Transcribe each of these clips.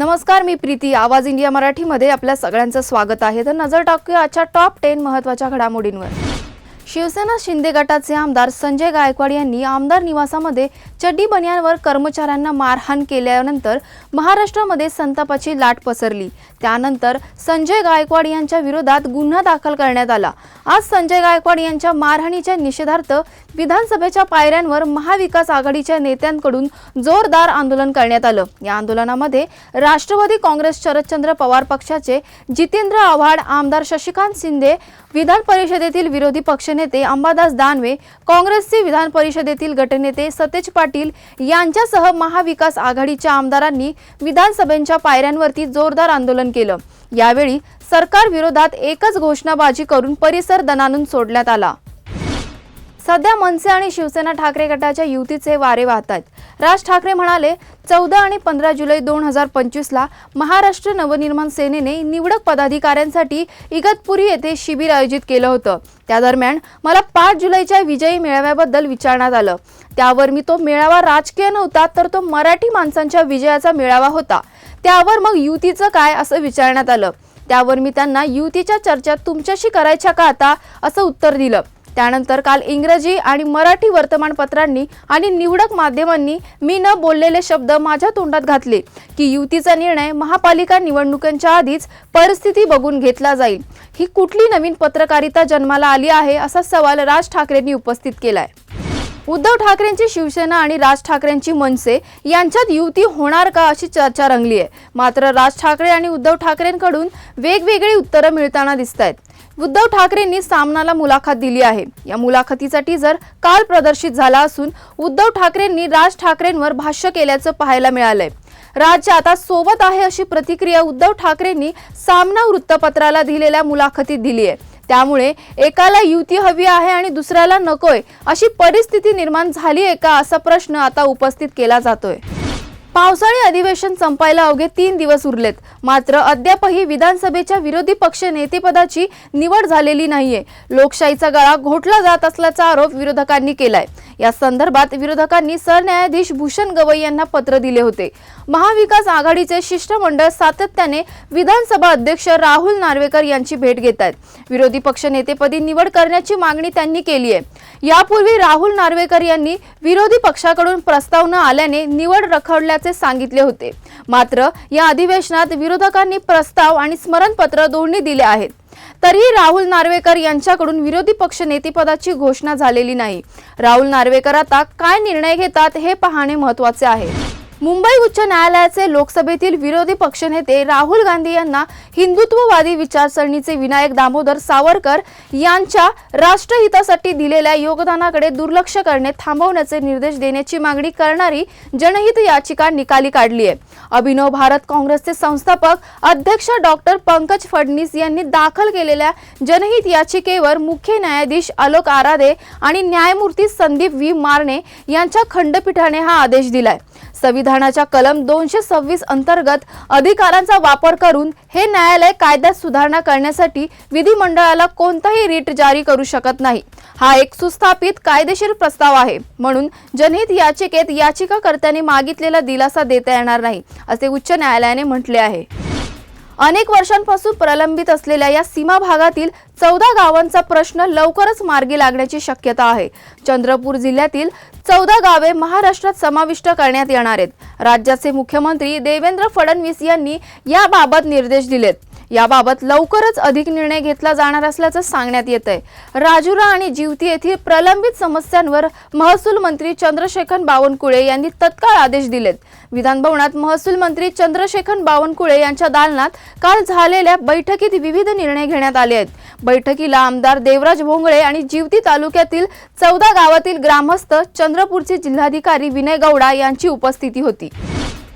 नमस्कार मी प्रीती. आवाज इंडिया मराठीमध्ये आपल्या सगळ्यांचं स्वागत आहे. तर नजर टाकूया आजच्या टॉप टेन महत्त्वाच्या घडामोडींवर. शिवसेना शिंदे गटाचे आमदार संजय गायकवाड यांनी आमदार निवासामध्ये चड्डी बनियांवर कर्मचाऱ्यांना मारहाण केल्यानंतर महाराष्ट्रामध्ये संतापाची लाट पसरली. त्यानंतर संजय गायकवाड यांच्या विरोधात गुन्हा दाखल करण्यात आला. आज संजय गायकवाड यांच्या मारहाणीच्या निषेधार्थ विधानसभेच्या पायऱ्यांवर महाविकास आघाडीच्या नेत्यांकडून जोरदार आंदोलन करण्यात आलं. या आंदोलनामध्ये राष्ट्रवादी काँग्रेस शरदचंद्र पवार पक्षाचे जितेंद्र आव्हाड आमदार शशिकांत शिंदे विधान परिषदेतील विरोधी पक्ष पक्षनेते अंबादास दानवे काँग्रेसचे विधान परिषदेतील गटनेते सतेज पाटील यांच्यासह महाविकास आघाडीच्या आमदारांनी विधानसभेच्या पायऱ्यांवरती जोरदार आंदोलन केलं. यावेळी सरकार विरोधात एकच घोषणाबाजी करून परिसर दणानून सोडण्यात आला. सध्या मनसे आणि शिवसेना ठाकरे गटाच्या युतीचे वारे वाहत आहेत राज ठाकरे म्हणाले चौदा आणि पंधरा जुलै दोन हजार पंचवीसला महाराष्ट्र नवनिर्माण सेनेने निवडक पदाधिकाऱ्यांसाठी इगतपुरी येथे शिबिर आयोजित केलं होतं. त्या दरम्यान मला पाच जुलैच्या विजयी मेळाव्याबद्दल विचारण्यात आलं. त्यावर मी तो मेळावा राजकीय नव्हता तर तो मराठी माणसांच्या विजयाचा मेळावा होता. त्यावर मग युतीचं काय असं विचारण्यात आलं. त्यावर मी त्यांना युतीच्या चर्चा तुमच्याशी करायच्या का आता? असं उत्तर दिलं. त्यानंतर काल इंग्रजी आणि मराठी वर्तमानपत्रांनी आणि निवडक माध्यमांनी मी न बोललेले शब्द माझ्या तोंडात घातले की युतीचा निर्णय महापालिका निवडणुकांच्या आधीच परिस्थिती बघून घेतला जाईल. ही कुठली नवीन पत्रकारिता जन्माला आली आहे असा सवाल राज ठाकरेंनी उपस्थित केलाय. उद्धव ठाकरेंची शिवसेना आणि राज ठाकरेंची मनसे यांच्यात युती होणार का अशी चर्चा रंगली आहे मात्र राज ठाकरे आणि उद्धव ठाकरेंकडून वेगवेगळी उत्तरं मिळताना दिसत आहेत उद्धव ठाकरेंनी सामनाला मुलाखत दिली आहे. या मुलाखतीचा टीजर काल प्रदर्शित झाला असून उद्धव ठाकरेंनी राज ठाकरेंवर भाष्य केल्याचं पाहायला मिळालंय. राज्य आता सोबत आहे अशी प्रतिक्रिया उद्धव ठाकरेंनी सामना वृत्तपत्राला दिलेल्या मुलाखतीत दिली आहे त्यामुळे एकाला युती हवी आहे आणि दुसऱ्याला नकोय अशी परिस्थिती निर्माण झाली आहे का असा प्रश्न आता उपस्थित केला जातोय. पावसाळी अधिवेशन संपायला अवघे तीन दिवस उरलेत. मात्र अद्यापही विधानसभेच्या विरोधी पक्ष नेतेपदाची निवड झालेली नाहीये. लोकशाहीचा गळा घोटला जात असल्याचा आरोप विरोधकांनी केलाय. या संदर्भात विरोधकांनी सरन्यायाधीश भूषण गवई यांना पत्र दिले होते. महाविकास आघाडीचे शिष्टमंडळ सातत्याने विधानसभा अध्यक्ष राहुल नार्वेकर यांची भेट घेत आहेत विरोधी पक्ष नेतेपदी निवड करण्याची मागणी त्यांनी केली आहे यापूर्वी राहुल नार्वेकर यांनी विरोधी पक्षाकडून प्रस्ताव न आल्याने निवड असल्याचे सांगितले होते. मात्र या अधिवेशनात विरोधकांनी प्रस्ताव आणि स्मरणपत्र दोन्ही दिले आहेत. तरीही राहुल नार्वेकर यांच्याकडून विरोधी पक्ष नेतेपदाची घोषणा झालेली नाही. राहुल नार्वेकर आता काय निर्णय घेतात हे पाहणे महत्त्वाचे आहे. मुंबई उच्च न्यायालयाचे लोकसभेतील विरोधी पक्षनेते राहुल गांधी यांना हिंदुत्ववादी विचारसरणीचे विनायक दामोदर सावरकर यांच्या राष्ट्रहितासाठी दिलेल्या योगदानाकडे दुर्लक्ष करणे थांबवण्याचे निर्देश देण्याची मागणी करणारी जनहित याचिका निकाली काढली आहे. अभिनव भारत काँग्रेसचे संस्थापक अध्यक्ष डॉक्टर पंकज फडणीस यांनी दाखल केलेल्या जनहित याचिकेवर मुख्य न्यायाधीश आलोक आराधे आणि न्यायमूर्ती संदीप व्ही मारणे यांच्या खंडपीठाने हा आदेश दिलाय. संविधान संविधानाच्या कलम दोनशे सव्वीस अंतर्गत अधिकारांचा वापर करून हे न्यायालय कायद्यात सुधारणा करण्यासाठी विधिमंडळाला कोणताही रीट जारी करू शकत नाही. हा एक सुस्थापित कायदेशीर प्रस्ताव आहे. म्हणून जनहित याचिकेत याचिकाकर्त्यांनी मागितलेला दिलासा देता येणार नाही असे उच्च न्यायालयाने म्हटले आहे. अनेक वर्षांपासून प्रलंबित असलेल्या या सीमा भागातील चौदा गावांचा प्रश्न लवकरच मार्गी लागण्याची शक्यता आहे. चंद्रपूर जिल्ह्यातील चौदा गावे महाराष्ट्रात समाविष्ट करण्यात येणार आहेत. राज्याचे मुख्यमंत्री देवेंद्र फडणवीस यांनी याबाबत निर्देश दिलेत. याबाबत लवकरच अधिक निर्णय घेतला जाणार असल्याचं सांगण्यात येत आहे राजुरा आणि जिवती येथील प्रलंबित समस्यांवर महसूल मंत्री चंद्रशेखर बावनकुळे यांनी तत्काळ आदेश दिलेत. विधानभवनात महसूल मंत्री चंद्रशेखर बावनकुळे यांच्या दालनात काल झालेल्या बैठकीत विविध निर्णय घेण्यात आले आहेत. बैठकीला आमदार देवराज भोंगळे आणि जिवती तालुक्यातील चौदा गावातील ग्रामस्थ चंद्रपूरचे जिल्हाधिकारी विनय गौडा यांची उपस्थिती होती.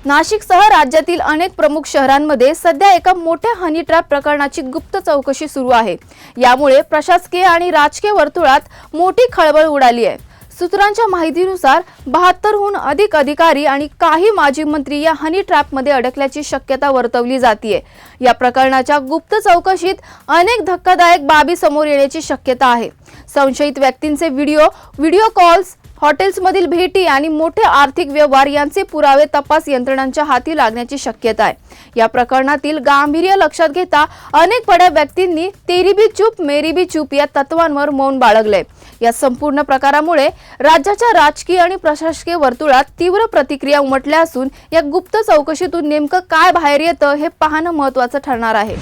नाशिकसह राज्यातील अनेक प्रमुख शहरांमध्ये सध्या एका मोठ्या हनी ट्रॅप प्रकरणाची गुप्त चौकशी सुरू आहे. यामुळे प्रशासकीय आणि राजकीय वर्तुळात मोठी खळबळ उडाली आहे. सूत्रांच्या माहितीनुसार बहात्तरहून अधिक अधिकारी आणि काही माजी मंत्री या हनी ट्रॅपमध्ये अडकल्याची शक्यता वर्तवली जाते या प्रकरणाच्या गुप्त चौकशीत अनेक धक्कादायक बाबी समोर येण्याची शक्यता आहे. संशयित व्यक्तींचे व्हिडिओ व्हिडिओ कॉल्स हॉटेल्समधील भेटी आणि मोठे आर्थिक व्यवहार यांचे पुरावे तपास यंत्रणांच्या हाती लागण्याची शक्यता आहे. या प्रकरणातील गांभीर्य लक्षात घेता अनेक बड्या व्यक्तींनी तेरी बी चूप मेरी बी चूप या तत्वांवर मौन बाळगले. या संपूर्ण प्रकारामुळे राज्याच्या राजकीय आणि प्रशासकीय वर्तुळात तीव्र प्रतिक्रिया उमटल्या असून या गुप्त चौकशीतून नेमकं काय बाहेर येतं हे पाहणं महत्वाचं ठरणार आहे.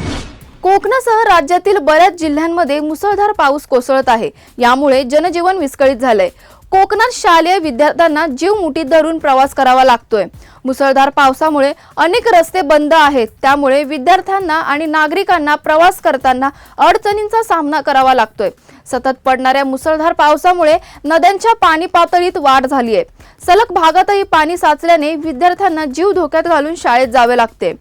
कोकणासह राज्यातील बऱ्याच जिल्ह्यांमध्ये मुसळधार पाऊस कोसळत आहे. यामुळे जनजीवन विस्कळीत झालंय. कोकणात शालेय विद्यार्थ्यांना जीव मुठीत धरून प्रवास करावा लागतोय. मुसळधार पावसामुळे अनेक रस्ते बंद आहेत. त्यामुळे विद्यार्थ्यांना आणि नागरिकांना प्रवास करताना अडचणींचा सामना करावा लागतोय. सतत पडणाऱ्या मुसळधार पावसामुळे नद्यांच्या पाणी पातळीत वाढ झाली आहे सलग भागातही पाणी साचल्याने विद्यार्थ्यांना जीव धोक्यात घालून शाळेत जावे लागते.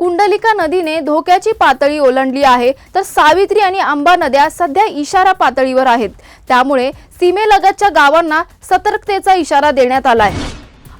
कुंडलिका नदीने धोक्याची पातळी ओलांडली आहे. तर सावित्री आणि आंबा नद्या सध्या इशारा पातळीवर आहेत. त्यामुळे सीमेलगतच्या गावांना सतर्कतेचा इशारा देण्यात आलाय.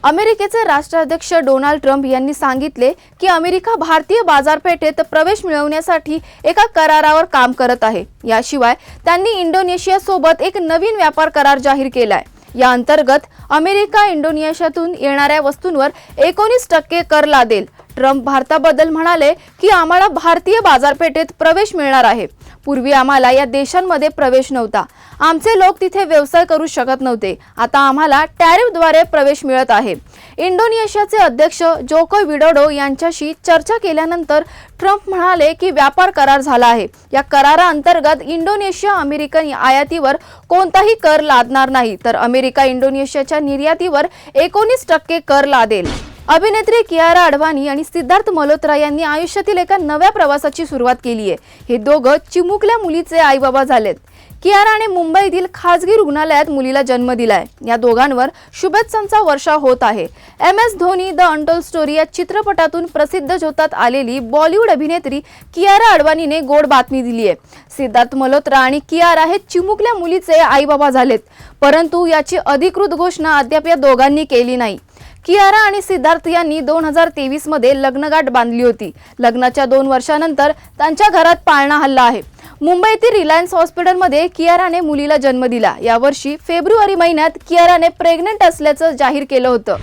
अमेरिकेचे राष्ट्राध्यक्ष डोनाल्ड ट्रम्प यांनी सांगितले की अमेरिका भारतीय बाजारपेठेत प्रवेश मिळवण्यासाठी एका करारावर काम करत आहे. याशिवाय त्यांनी इंडोनेशिया सोबत एक नवीन व्यापार करार जाहीर केलाय. या अंतर्गत अमेरिका इंडोनेशियातून येणाऱ्या वस्तूंवर एकोणीस टक्के कर लादेल. ट्रम्प भारताबद्दल म्हणाले की आम्हाला भारतीय बाजारपेठेत प्रवेश मिळणार आहे. पूर्वी आम्हाला या देशांमध्ये प्रवेश नव्हता. आमचे लोक तिथे व्यवसाय करू शकत नव्हते. आता आम्हाला टॅरिफद्वारे प्रवेश मिळत आहे. इंडोनेशियाचे अध्यक्ष जोको विडोडो यांच्याशी चर्चा केल्यानंतर ट्रम्प म्हणाले की व्यापार करार झाला आहे. या कराराअंतर्गत इंडोनेशिया अमेरिकन आयातीवर कोणताही कर लादणार नाही. तर अमेरिका इंडोनेशियाच्या निर्यातीवर एकोणीस टक्के कर लादेल. अभिनेत्री कियारा अडवाणी आणि सिद्धार्थ मल्होत्रा यांनी आयुष्यातील एका नव्या प्रवासाची सुरुवात केली आहे. हे दोघं चिमुकल्या मुलीचे आई बाबा झालेत कियाराने मुंबईतील खासगी रुग्णालयात मुलीला जन्म दिलाय. या दोघांवर शुभेच्छांचा वर्षा होत आहे. M S Dhoni the untold story या चित्रपटातून प्रसिद्ध झोतात आलेली बॉलिवूड अभिनेत्री कियारा अडवाणीने गोड बातमी दिली आहे. सिद्धार्थ मल्होत्रा आणि कियारा हे चिमुकल्या मुलीचे आई बाबा झालेत. परंतु याची अधिकृत घोषणा अद्याप या दोघांनी केली नाही. कियारा आणि सिद्धार्थ यांनी दोन हजार तेवीसमध्ये लग्नगाठ बांधली होती. लग्नाच्या दोन वर्षानंतर त्यांच्या घरात पाळणा हल्ला आहे. मुंबईतील रिलायन्स हॉस्पिटलमध्ये कियाराने मुलीला जन्म दिला. यावर्षी फेब्रुवारी महिन्यात कियाराने प्रेग्नेंट असल्याचं जाहीर केलं होतं.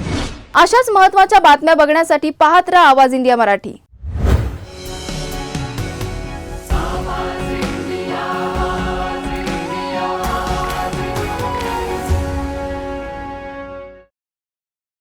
अशाच महत्त्वाच्या बातम्या बघण्यासाठी पाहत राहा आवाज इंडिया मराठी.